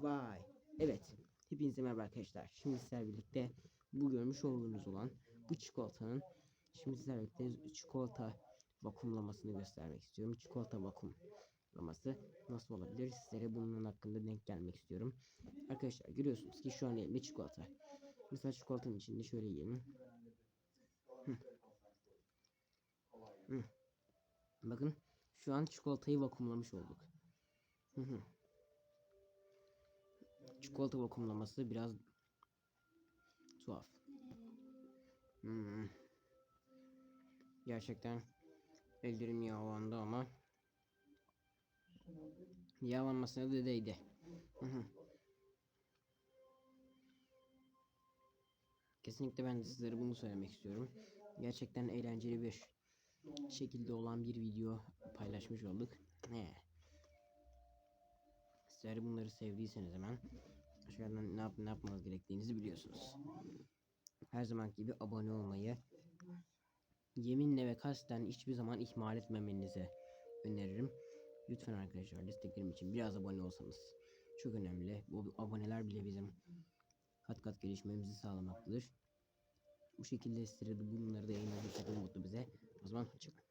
Vay. Evet. Hepinize merhaba arkadaşlar. Şimdi sizlerle birlikte bu görmüş olduğunuz olan bu çikolatanın şimdi sizlerle birlikte çikolata vakumlamasını göstermek istiyorum. Çikolata vakumlaması nasıl olabilir? Sizlere bunun hakkında denk gelmek istiyorum. Arkadaşlar görüyorsunuz ki şu an elimde çikolata. Mesela çikolatanın içinde şöyle yiyelim. Hı. Hı. Bakın şu an çikolatayı vakumlamış olduk. Hı hı. Çikolata vakumlaması biraz tuhaf. Hmm. Gerçekten ellerim yağlandı ama yağlanmasına da değdi. Kesinlikle ben de sizlere bunu söylemek istiyorum. Gerçekten eğlenceli bir şekilde olan bir video paylaşmış olduk. He. Sizler bunları sevdiyseniz hemen aşağıdan ne, yap ne yapmanız gerektiğinizi biliyorsunuz. Her zaman gibi abone olmayı yeminle ve kasten hiçbir zaman ihmal etmemenizi öneririm. Lütfen arkadaşlar desteklerim için biraz abone olsanız çok önemli. Bu aboneler bile bizim kat kat gelişmemizi sağlamaktadır. Bu şekilde sizlere bunları da yayınladık çok mutlu bize. O zaman hoşçakalın.